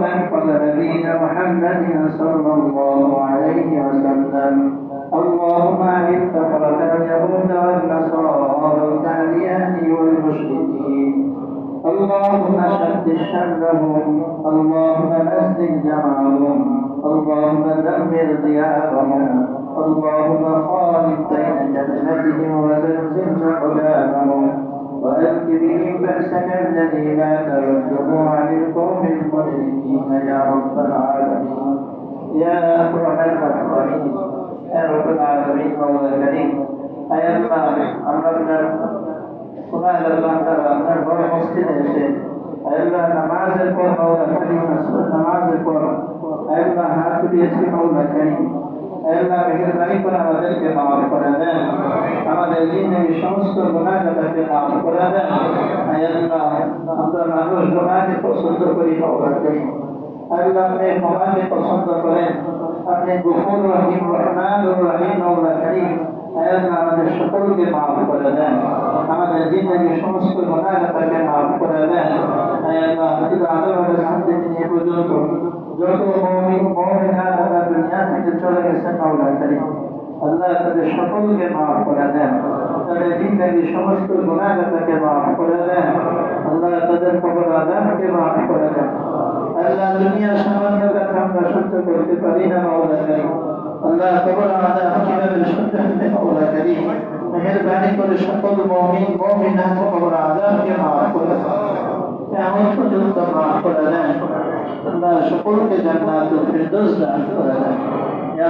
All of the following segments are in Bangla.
واحفظ نبينا محمد صلى الله عليه وسلم. اللهم اعز كفرة اليهود والنصارى والكافيات والمشركين. اللهم شد شرهم. اللهم مزق جمعهم اللهم دمر ديارهم. اللهم خالف بين كلمتهم وزلزل أقدامهم. وألق بهم بأسك الذي لا ترده عن القوم المشركين يا رب العالمين يا أكرم الأكرمين يا رب العالمين مولا الكريم أي الله أمرنا সোনায় আল্লাহ তাআলা আপনার বড় মসজিদে এসে আল্লাহ নামাজের পর মাওলা করিম আসর নামাজের পর আল্লাহ হাত দিয়েছি মাওলা করিম আল্লাহ মেহেরবানি করে আমাদেরকে মাফ করে দেন। আমাদের জিন্দগি সমস্ত গুনাহটাকে মাফ করে দেন। আল্লাহ, আমরা মানুষ গুনাহকে পছন্দ করি মাফ করে। গুণাগাতাকে যত থেকে চলে গেছেন মাওলা করিম আল্লাহ তাদের সকলকে মাফ করে দেন। তাদের জিন্দগির সমস্ত গুণাগাতাকে মাফ করে দেন। আল্লাহ তাদের কবর আদামকে মাফ করে দেন। আল্লাহ দুনিয়ার সামান্য কথা আমরা সহ্য করতে পারি না, মাওলা করিম। আল্লাহ কবর আদাম কীভাবে সহ্য করতে মাওলা করিম। মেহরবানি করে সকল মমিন, মমিনাত কবর আদামকে মাফ করে এমন পর্যন্ত মাফ করে দেন। আল্লাহ সকলকে জান্নাতুল ফিরদৌস দান করে দেন।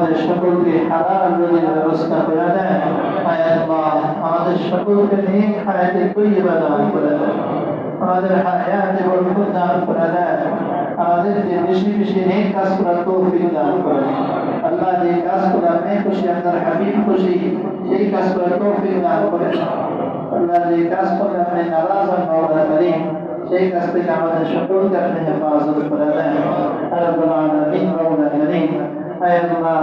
আমাদের সকলকে হালাল রুজির ব্যবস্থা করে দেন। আমাদের সকলকে নেক হায়াতে তৈবা দান করে দেন। আমাদের হায়াতে বরকত দান করে দেন। আমাদেরকে বেশি বেশি নেক কাজ করার তৌফিক দান করে আল্লাহ যে কাজ করে আপনি খুশি, আপনার হাবিব খুশি, সেই কাজ করার তৌফিক দান করে আল্লাহ যে কাজ করলে আপনি নারাজ হন মাওলা করিম, সেই কাজ থেকে আমাদের সকলকে আপনি হেফাজত করে দেন রব্বুল আলামিন মাওলা করিম আয় আল্লাহ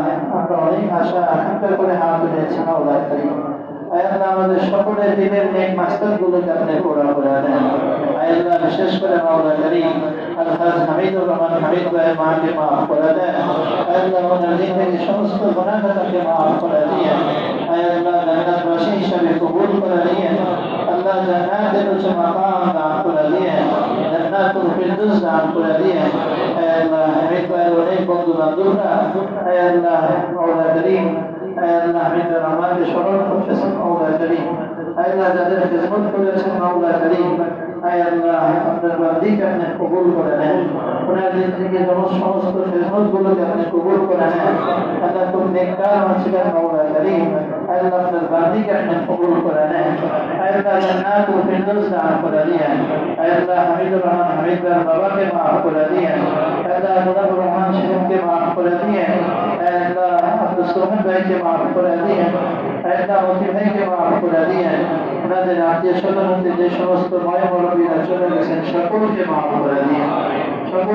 অনেক আশা আকাঙ্ক্ষা করে হাত তুলেছি মাওলা করিম আয় আল্লাহ, আমাদের সকলের দিনের নেক মাস্টার গুলোকে আপনি পুরা করে দেন। আয় আল্লাহ, বিশেষ করে মাওলা করিম আলহাজ হামিদুর রহমান হামিদ ভাইয়ের মাকে মাফ করে দেন। আয় আল্লাহ ওনার জিন্দগি সমস্ত গুনাহটাকে মাফ করে দিয়ে, আয় জান্নাতবাসী হিসাবে কবুল করে দিয়ে, আল্লাহ জান্নাতের উচ্চ মাকাম দান করে দিয়ে, জান্নাতুল ফিরদৌস দান করে দিয়ে, আয় হামিদ ভাইয়ের অনেক বন্ধু বান্ধবরা আয় আল্লাহ মাওলা করিম আল্লাহ হামিদুর রহমানকে স্মরণ করতেছেন মাওলা করিম আল্লাহ যাদের খিদমত করেছেন মাওলা করিম আয় আল্লাহ আপনার বান্দিকে আপনি কবুল করে নেন ওনার দিন থেকে যখন সমস্ত খিদমত গুলোকে আপনি কবুল করে নেন আল্লাহ খুব নেককার মানসিকার মাওলা করিম আল্লাহ আপনার বান্দিকে আপনি কবুল করে নেন আল্লাহ জান্নাতুল ফিরদৌস দান করে দিয়েন আল্লাহ হামিদুর রহমান হামিদ বাবাকে মাফ করে দিয়েন আল্লাহ ভাইকে মাফ করে আয় আল্লাহ মতি ভাইকে মাফ করে দিয়েন ওনাদের আত্মীয় স্বজন যে সমস্ত ভয় মুরব্বীরা চলে গেছেন সকলকে মাফ করে দিয়েন